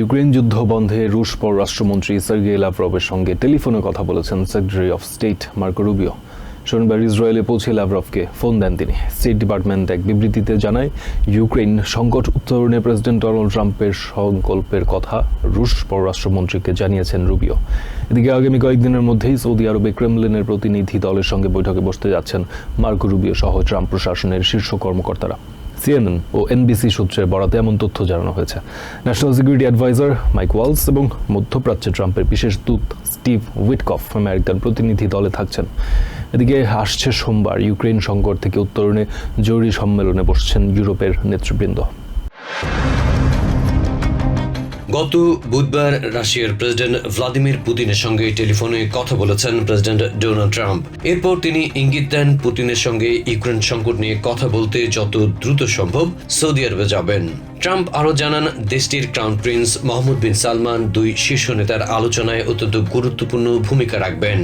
Ukraine যুদ্ধ বন্ধে রুশ পররাষ্ট্রমন্ত্রী সার্গে লাভরভের সঙ্গে টেলিফোনে কথা বলেছেন secretary of state Marco Rubio. শনিবার ইসরায়েলে পৌঁছে লাভরভকে ফোন দেন তিনি। স্টেট ডিপার্টমেন্ট এক বিবৃতিতে জানায় ইউক্রেন সংকট উত্তরণে প্রেসিডেন্ট ডোনাল্ড ট্রাম্পের সংকল্পের কথা রুশ পররাষ্ট্রমন্ত্রীকে জানিয়েছেন রুবিও। এদিকে আগামী কয়েকদিনের মধ্যেই সৌদি আরবে ক্রেমলিনের প্রতিনিধি দলের সঙ্গে বৈঠকে বসতে যাচ্ছেন মার্কো রুবিও সহ ট্রাম্প প্রশাসনের শীর্ষ কর্মকর্তারা। সিএনএন ও এনবিসি সূত্রের বরাতে এমন তথ্য জানানো হয়েছে। National security adviser Mike Waltz এবং মধ্যপ্রাচ্যে ট্রাম্পের বিশেষ দূত স্টিভ উইটকফ আমেরিকান প্রতিনিধি দলে থাকছেন। এদিকে আসছে সোমবার ইউক্রেন সংকট থেকে উত্তরণে জরুরি সম্মেলনে বসছেন ইউরোপের নেতৃবৃন্দ। গত বুধবার রাশিয়ার প্রেসিডেন্ট ভ্লাদিমির পুতিনের সঙ্গে টেলিফোনে কথা বলেছেন প্রেসিডেন্ট ডোনাল্ড ট্রাম্প। এরপর তিনি ইঙ্গিত দেন পুতিনের সঙ্গে ইউক্রেন সংকট নিয়ে কথা বলতে যত দ্রুত সম্ভব সৌদি আরবে যাবেন। ট্রাম্প আরও জানান, দেশটির crown prince Mohammed bin Salman দুই শীর্ষ নেতার আলোচনায় অত্যন্ত গুরুত্বপূর্ণ ভূমিকা রাখবেন।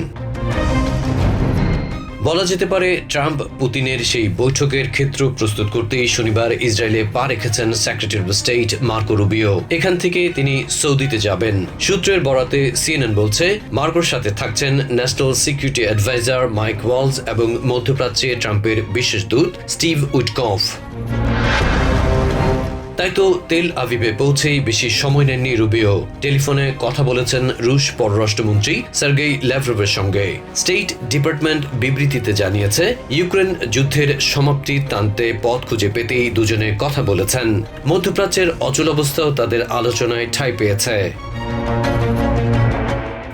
বলা যেতে পারে, ট্রাম্প পুতিনের সেই বৈঠকের ক্ষেত্র প্রস্তুত করতেই শনিবার ইসরায়েলে পা রেখেছেন secretary of state Marco Rubio. এখান থেকে তিনি সৌদিতে যাবেন। সূত্রের বরাতে সিএনএন বলছে, মার্কোর সাথে থাকছেন national security adviser Mike Waltz এবং মধ্যপ্রাচ্যে ট্রাম্পের বিশেষ দূত স্টিভ উইটকফ। তাই তো তেল আবিবে পৌঁছেই বেশি সময় নেননি রুবিও। টেলিফোনে কথা বলেছেন রুশ পররাষ্ট্রমন্ত্রী সার্গেই ল্যাভরভের সঙ্গে। স্টেট ডিপার্টমেন্ট বিবৃতিতে জানিয়েছে, ইউক্রেন যুদ্ধের সমাপ্তি টানতে পথ খুঁজে পেতেই দুজনে কথা বলেছেন। মধ্যপ্রাচ্যের অচল অবস্থাও তাদের আলোচনায় ঠাঁই পেয়েছে।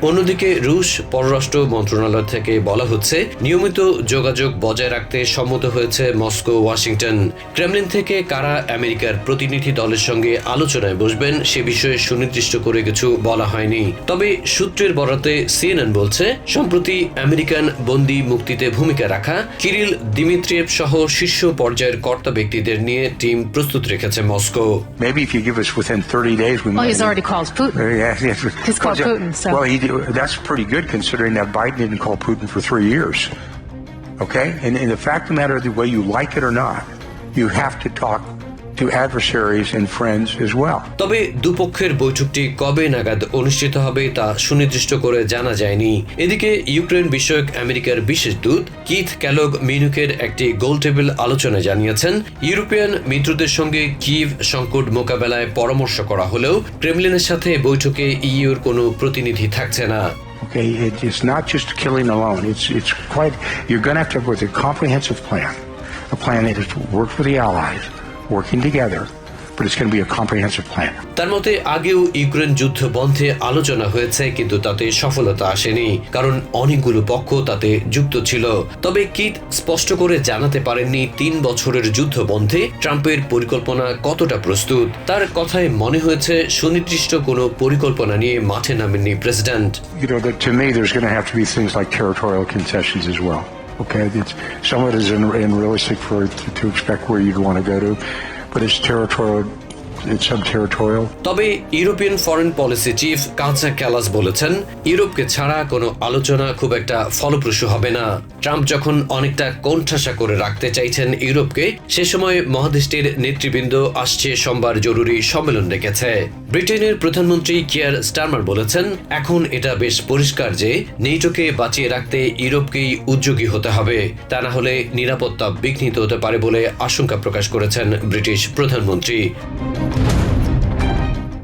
অন্যদিকে রুশ পররাষ্ট্র মন্ত্রণালয় থেকে বলা হচ্ছে নিয়মিত যোগাযোগ বজায় রাখতে সম্মত হয়েছে মস্কো ওয়াশিংটন ক্রেমলিন থেকে কারা আমেরিকার প্রতিনিধি দলের সঙ্গে আলোচনায় বসবেন সে বিষয়ে সুনির্দিষ্ট করে কিছু বলা হয়নি তবে সূত্রের বরাতে সিএনএন বলছে সম্প্রতি আমেরিকান বন্দি মুক্তিতে ভূমিকা রাখা কিরিল দিমিত্রিয়েভ সহ শীর্ষ পর্যায়ের কর্তা ব্যক্তিদের নিয়ে টিম প্রস্তুত রেখেছে Moscow Maybe if you give us within 30 days, we Well, he's already called Putin. Uh, yeah, yeah. He's called Putin, so- Well, he, did- that's pretty good considering that Biden didn't call Putin for three years. Okay? And, and the fact of the matter, the way you like it or not, you have to talk to adversaries and friends as well. তবে দুপক্ষের বৈঠকটি কবে নাগাদ অনুষ্ঠিত হবে তা সুনির্দিষ্ট করে জানা যায়নি এদিকে ইউক্রেন বিষয়ক আমেরিকার বিশেষ দূত কিথ ক্যালগ মিনুকের একটি গোল টেবিল আলোচনায় জানিয়েছেন ইউরোপিয়ান মিত্রদের সঙ্গে কিভ সংকট মোকাবেলায় পরামর্শ করা হলেও ক্রেমলিনের সাথে বৈঠকে ইইউর কোনো প্রতিনিধি থাকছে না Okay? It, it's not just killing alone. It's, it's quite, you're going to have to have with a comprehensive plan, a plan that is work for the allies, working together, but it's going to be a comprehensive plan. তার মতে আগেও Ukraine যুদ্ধ বন্ধে আলোচনা হয়েছে কিন্তু তাতে সফলতা আসেনি কারণ অনেকগুলো পক্ষ তাতে যুক্ত ছিল তবে কিট স্পষ্ট করে জানাতে পারেননি তিন বছরের যুদ্ধ বন্ধে ট্রাম্পের পরিকল্পনা কতটা প্রস্তুত তার কথায় মনে হয়েছে সুনির্দিষ্ট কোনো পরিকল্পনা নিয়ে মাঠে নামেননি president you know, that to me, there's going to have to be things like territorial concessions as well. Okay, it's, some of it is un- unrealistic for to, to expect where you'd want to go to, but it's territorial. তবে European foreign policy chief Kaja Kallas বলেছেন, ইউরোপকে ছাড়া কোনো আলোচনা খুব একটা ফলপ্রসূ হবে না। ট্রাম্প যখন অনেকটা কোণঠাসা করে রাখতে চাইছেন ইউরোপকে, সে সময় মহাদেশটির নেতৃবৃন্দ আসছে সোমবার জরুরি সম্মেলন রেখেছে ব্রিটেনের প্রধানমন্ত্রী কিয়ার স্টারমার বলেছেন, এখন এটা বেশ পরিষ্কার যে নেটোকে বাঁচিয়ে রাখতে ইউরোপকেই উদ্যোগী হতে হবে। তা না হলে নিরাপত্তা বিঘ্নিত হতে পারে বলে আশঙ্কা প্রকাশ করেছেন ব্রিটিশ প্রধানমন্ত্রী।